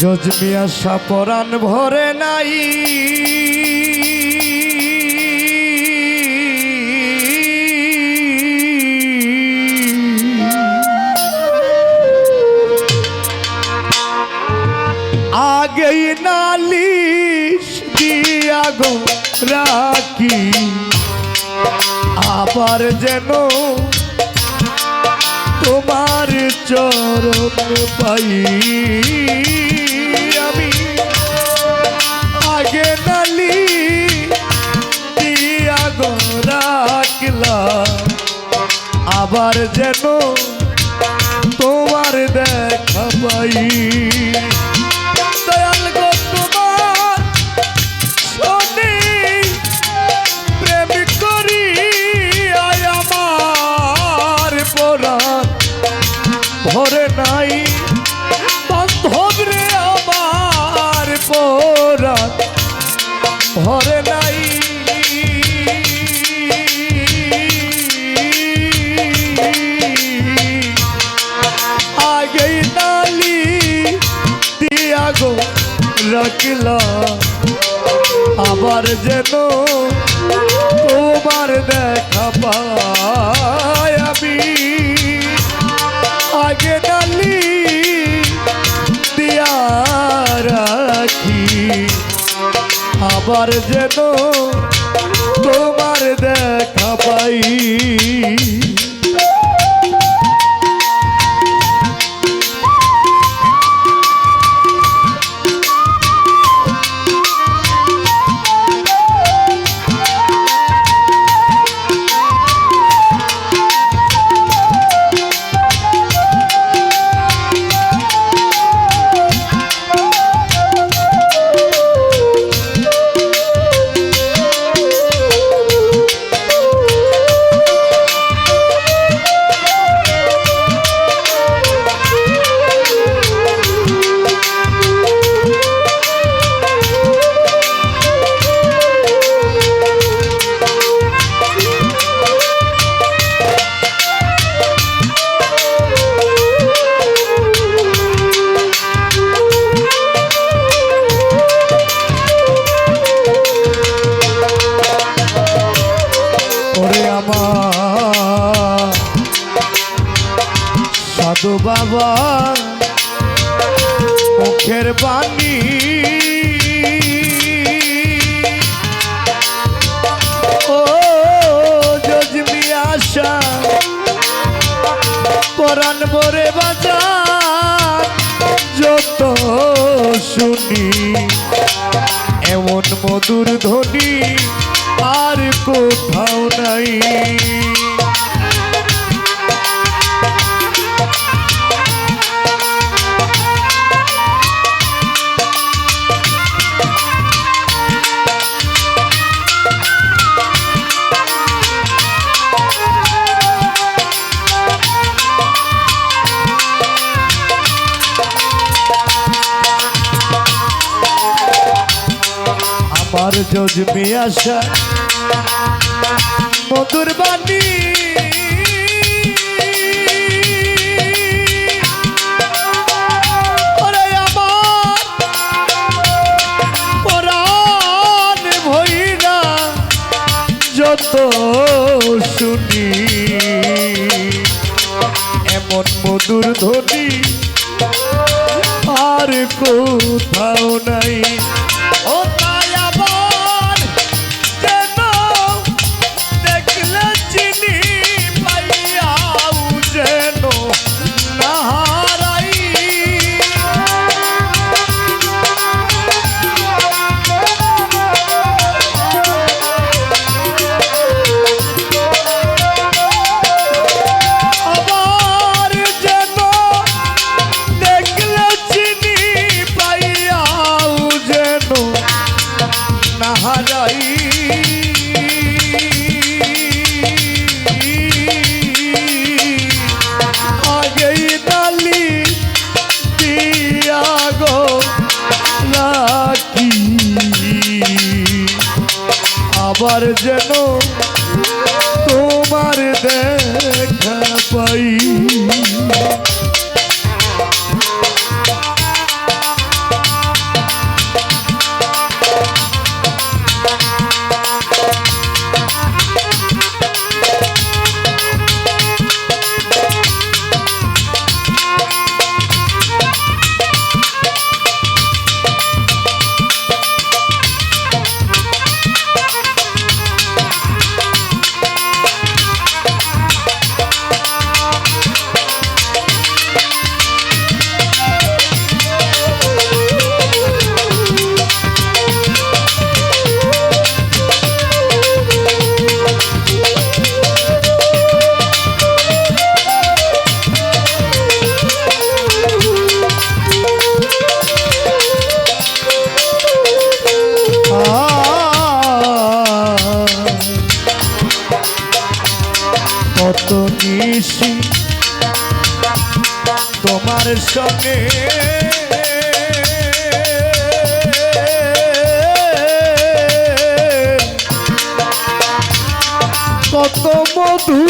জজমিয়া সাপরান ভরে নাই। আগেই নালিশ দিয়া গো রাখি আবার যেন তোমার চরণ পাই। আমি আগে নালি দিয়া রাখলাম। আবার যেন তোমার দেখা পাই। যেন তোমার দেখা পাই আমি। আগে ডালি দিয়া রাখি আবার যেন তোমার দেখা পাই। সাধু বাবা মুখের বাণী। ও জজমি আশা পরাণ বরে বাজার যত শুনি, এমন মধুর ধ্বনি আর কোথাও নাই। আমার আশা মধুর বাণী। যত শুনি। এমন মধুর ধ্বনি আর কোথাও নাই। সঙ্গে। কত মধু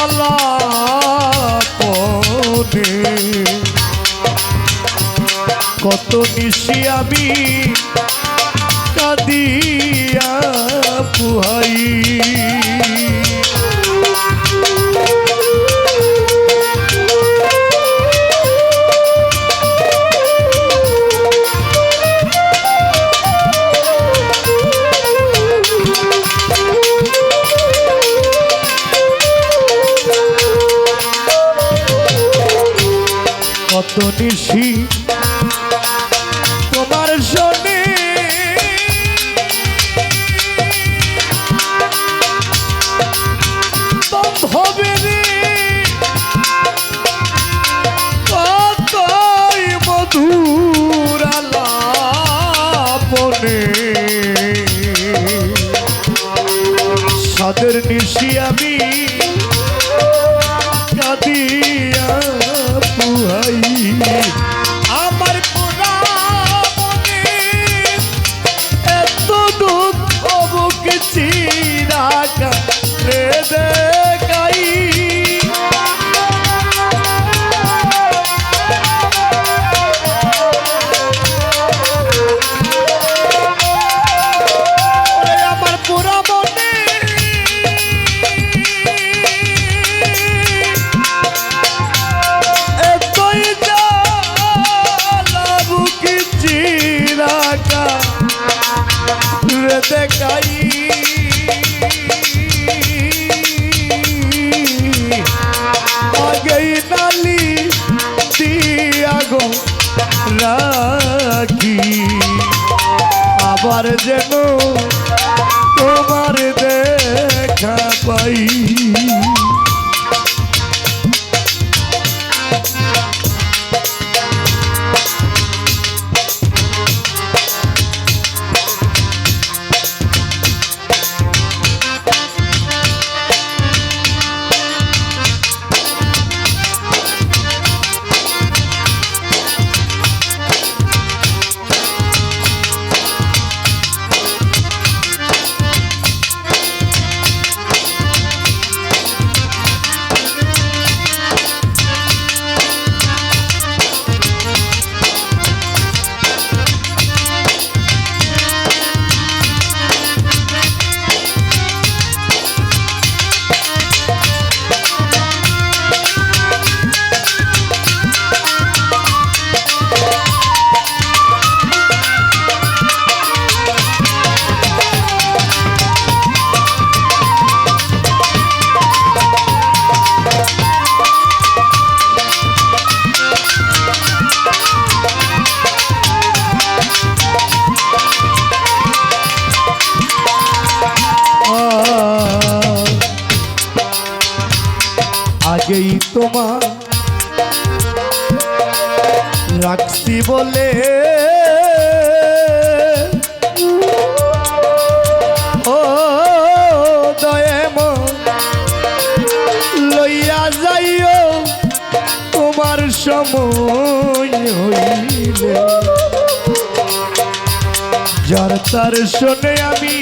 আলাপনে কত নিশি আমি কাদিয়া পুহাই নিশি আমি। কাঁদিয়া পুহাই আমার পুরা এত দুঃখ বুক চিরাকা দেখাই। আগেই নালি দিয়া রাখি। আবার যেন তোমার দেখা পাই। আগেই তোমার রাখছি বলে ও দয়েম লইয়া যাইও, তোমার সময় হইলে। যার তার শোনে আমি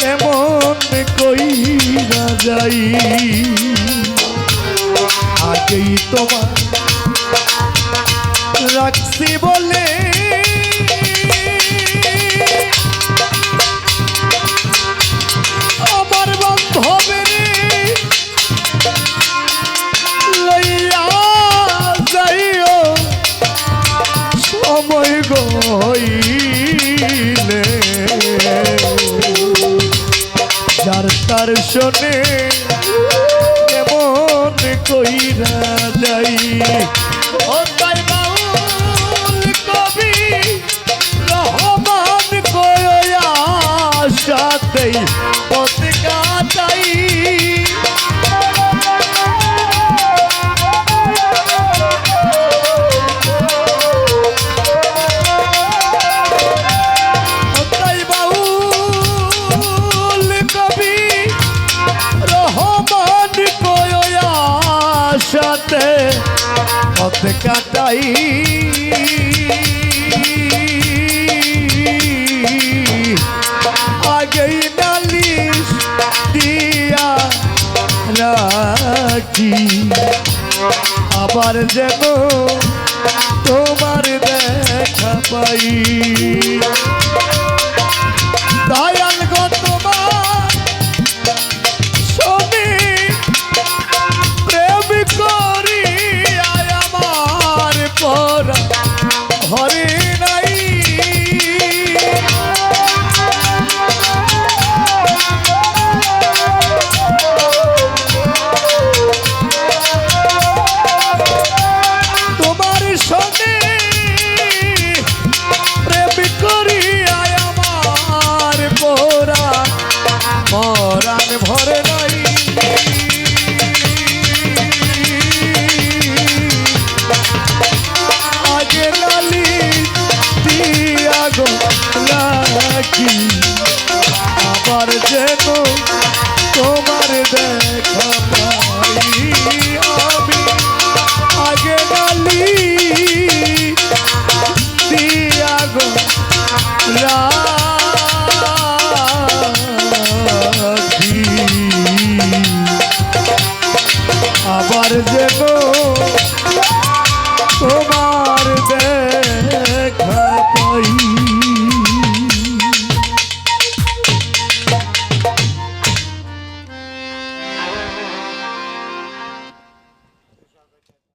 কেমন কইরা যাই। আগেই তোমার রাখছি বলে। আমার বান্ধবের লইয়া যাইও সময় গইলে। যার তার শোনে কইরা যাই। ও তাই বাউল কবি রহমান কয়া সাথেই আছি। আবার যেন তোমার দেখা পাই। secreto